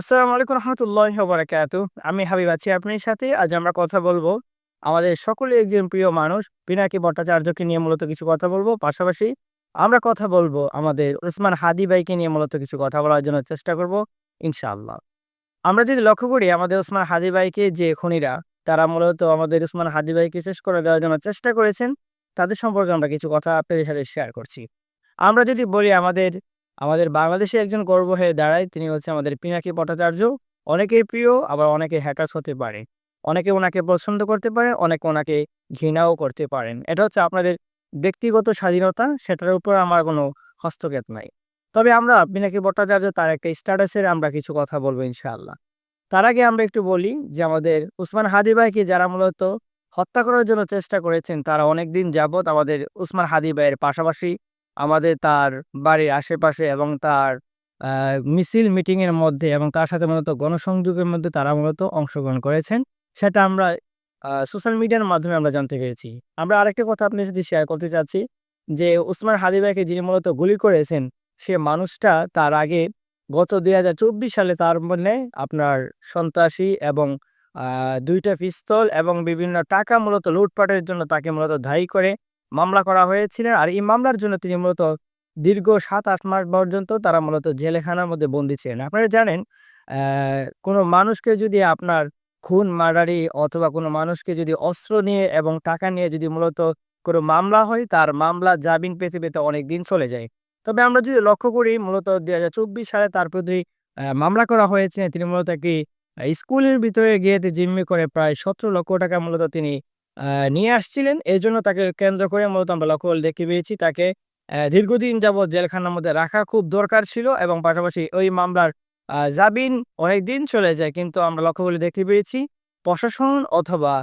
আসসালামু আলাইকুম রহমতুল্লাহ বারাকাতু আমি হাবিব আছি আপনার সাথে। আজ আমরা কথা বলব আমাদের সকলে একজন প্রিয় মানুষ পিনাকি ভট্টাচার্যকে নিয়ে মূলত কিছু কথা বলব। পাশাপাশি আমরা কথা বলব আমাদের উসমান হাদি ভাইকে নিয়ে মূলত কিছু কথা বলার জন্য চেষ্টা করব, ইনশাআল্লাহ। আমরা যদি লক্ষ্য করি আমাদের উসমান হাদি ভাইকে যে খনিরা, তারা মূলত আমাদের উসমান হাদি ভাইকে শেষ করে দেওয়ার জন্য চেষ্টা করেছেন, তাদের সম্পর্কে আমরা কিছু কথা আপনাদের সাথে শেয়ার করছি। আমরা যদি বলি আমাদের আমাদের বাংলাদেশে একজন গর্ব হয়ে দাঁড়ায়, তিনি হচ্ছে আমাদের পিনাকি ভট্টাচার্য। অনেকের প্রিয়, আবার অনেকে হ্যাটার্স হতে পারে। অনেকে ওনাকে পছন্দ করতে পারে অনেকে ওনাকে ঘৃণাও করতে পারেন। এটা হচ্ছে আপনাদের ব্যক্তিগত স্বাধীনতা, সেটার উপর আমার কোনো হস্তক্ষেপ নাই। তবে আমরা পিনাকি ভট্টাচার্য তার একটা স্ট্যাটাসের আমরা কিছু কথা বলব ইনশাআল্লাহ। তার আগে আমরা একটু বলি যে আমাদের উসমান হাদি ভাইকে যারা মূলত হত্যা করার জন্য চেষ্টা করেছেন, তারা অনেক দিন যাবৎ আমাদের উসমান হাদি ভাইয়ের পাশাপাশি আমাদের তার বাড়ির আশেপাশে এবং তার মিছিল মিটিংয়ের মধ্যে এবং তার সাথে মূলত গণসংযোগের মধ্যে তারা মূলত অংশগ্রহণ করেছেন। সেটা আমরা সোশ্যাল মিডিয়ার মাধ্যমে আমরা জানতে পেরেছি। আমরা আরেকটা কথা আপনার সাথে শেয়ার করতে চাচ্ছি, যে উসমান হাদি ভাইকে যিনি মূলত গুলি করেছেন, সে মানুষটা তার আগে গত দুই হাজার চব্বিশ সালে তার মধ্যে আপনার সন্ত্রাসী এবং দুইটা পিস্তল এবং বিভিন্ন টাকা মূলত লুটপাটের জন্য তাকে মূলত দায়ী করে মামলা করা হয়েছিল আর এই মামলার জন্য তিনি মূলত দীর্ঘ সাত আট মাস পর্যন্ত তারা মূলত জেলেখানার মধ্যে বন্দী ছিলেন। আপনারা জানেন কোনো মানুষকে যদি আপনার খুন মার্ডারি অথবা কোনো মানুষকে যদি অস্ত্র নিয়ে এবং টাকা নিয়ে যদি মূলত কোনো মামলা হয়, তার মামলা জামিন পেতে পেতে অনেক দিন চলে যায়। তবে আমরা যদি লক্ষ্য করি, মূলত দুই হাজার চব্বিশ সালে তার প্রতি মামলা করা হয়েছে। তিনি মূলত একটি স্কুলের ভিতরে গিয়ে জিম্মি করে প্রায় সতেরো লক্ষ টাকা মূলত তিনি নিয়ে আসছিলেন। এই জন্য তাকে কেন্দ্র করে মূলত আমরা লক্ষ্য দেখতে পেয়েছি, তাকে দীর্ঘদিন যাবৎ জেলখানার মধ্যে রাখা খুব দরকার ছিল এবং পাশাপাশি ওই মামলার জামিন অনেক দিন চলে যায় কিন্তু আমরা লক্ষ্য করে দেখতে পেয়েছি, প্রশাসন অথবা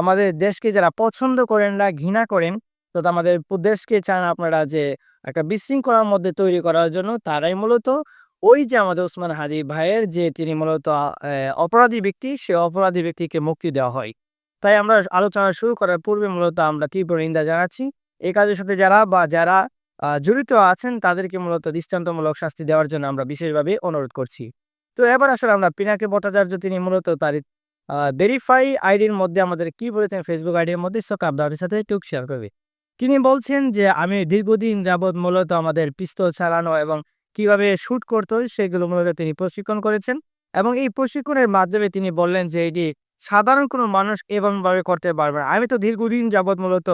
আমাদের দেশকে যারা পছন্দ করেন না, ঘৃণা করেন, তো আমাদের দেশকে চান আপনারা যে একটা বিশৃঙ্খলার মধ্যে তৈরি করার জন্য, তারাই মূলত ওই যে আমাদের ওসমান হাদি ভাইয়ের যে তিনি মূলত অপরাধী ব্যক্তি, সে অপরাধী ব্যক্তিকে মুক্তি দেওয়া হয়। তাই আমরা আলোচনা শুরু করার পূর্বে মূলত আমরা তীব্র নিন্দা জানাচ্ছি। এই কাজের সাথে যারা বা যারা জড়িত আছেন, তাদেরকে মূলত দৃষ্টান্তমূলক শাস্তি দেওয়ার জন্য আমরা বিশেষভাবে অনুরোধ করছি। তো এবার আসলে আমরা পিনাকে ভট্টাচার্য, তিনি মূলত তার ভেরিফাই আইডির মধ্যে আমাদের কি বলেছেন ফেসবুক আইডির মধ্যে সব আপনাদের সাথে টুক শেয়ার করবে। তিনি বলছেন যে, আমি দীর্ঘদিন যাবৎ মূলত আমাদের পিস্তল চালানো এবং কীভাবে শুট করতে হয়, সেগুলো মূলত তিনি প্রশিক্ষণ করেছেন এবং এই প্রশিক্ষণের মাধ্যমে তিনি বললেন যে, এটি সাধারণ কোনো মানুষ এভাবে করতে পারবে না। আমি তো দীর্ঘদিন যাবৎ মূলত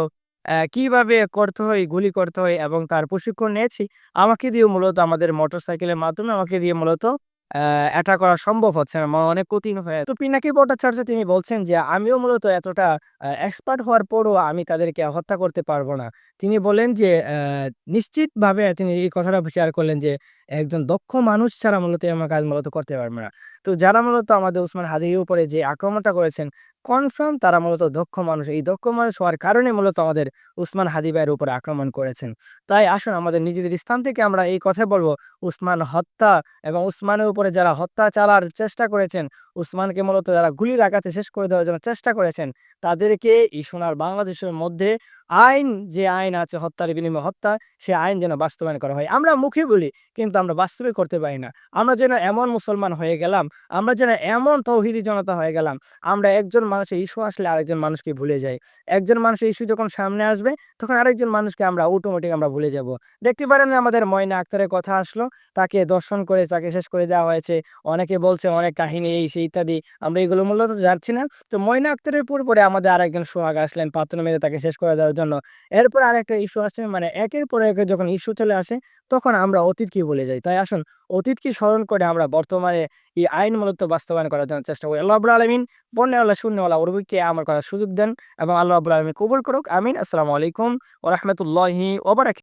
কীভাবে করতে হয়, গুলি করতে হয় এবং তার প্রশিক্ষণ নিয়েছি, আমাকে দিয়ে মূলত আমাদের মোটর সাইকেলের মাধ্যমে, আমাকে দিয়ে মূলত এটা করা সম্ভব হচ্ছে না আমার অনেক কঠিন হয়ে তো পিনাকি ভট্টাচার্য তিনি বলছেন যে, আমিও মূলত এতটা এক্সপার্ট হওয়ার পরও আমি তাদেরকে হত্যা করতে পারব না। তিনি বলেন যে নিশ্চিতভাবে তিনি এই কথাটা শেয়ার করলেন যে, একজন দক্ষ মানুষ ছাড়া মূলত আমার কাজ মূলত করতে পারবে না। তো যারা মূলত আমাদের উসমান হাদির উপরে যে আক্রমণটা করেছেন কনফার্ম তারা মূলত দক্ষ মানুষ। এই দক্ষ মানুষ হওয়ার কারণে মূলত আমাদের উসমান হাদিবাইয়ের উপর আক্রমণ করেছেন। তাই আসুন আমাদের নিজেদের স্থান থেকে আমরা এই কথা বলব, উসমান হত্যা এবং উসমানের উপরে যারা হত্যা চালার চেষ্টা করেছেন, উসমানকে মূলত যারা গুলির আঘাতে শেষ করে দেওয়ার জন্য চেষ্টা করেছেন, তাদেরকে এই সোনার বাংলাদেশের মধ্যে আইন, যে আইন আছে হত্যার বিনিময়ে হত্যা, সে আইন যেন বাস্তবায়ন করা হয়। আমরা মুখে বলি, কিন্তু আমরা বাস্তবে করতে পারি না। আমরা যেন এমন মুসলমান হয়ে গেলাম, আমরা যেন এমন তৌহিদি জনতা হয়ে গেলাম, আমরা একজন মানুষের ইস্যু আসলে আরেকজন মানুষকে ভুলে যাই। একজন মানুষের ইস্যু যখন সামনে আসবে, তখন আরেকজন মানুষকে আমরা অটোমেটিক আমরা ভুলে যাব। দেখতে পারেন আমাদের ময়না আক্তারের কথা আসলো, তাকে দর্শন করে, তাকে শেষ করে দেওয়া হয়েছে। অনেকে বলছে অনেক কাহিনী, এই, সেই ইত্যাদি, আমরা এগুলো মূলত যাচ্ছি না। তো ময়না আক্তারের পর পরে আমাদের আরেকজন সোহাগ আসলেন, পাত্র মেরে তাকে শেষ করে দেওয়ার জন্য। এরপর আরেকটা ইস্যু আসে মানে একের পর এক যখন ইস্যু চলে আসে, তখন আমরা অতীতকে বলে যাই। তাই আসুন, অতীতকে স্মরণ করে আমরা বর্তমানে এই আইন মূলত বাস্তবায়ন করার জন্য চেষ্টা করি। আল্লাহ আবুল আলমিন বন্যাওয়ালা, শূন্যওয়ালা অরবিকে আমার করার সুযোগ দেন এবং আল্লাহ আবুল আলমিন কবুল করুক। আমিন। আসসালামু আলাইকুম ওরহমতুল্লাহি ওবরাক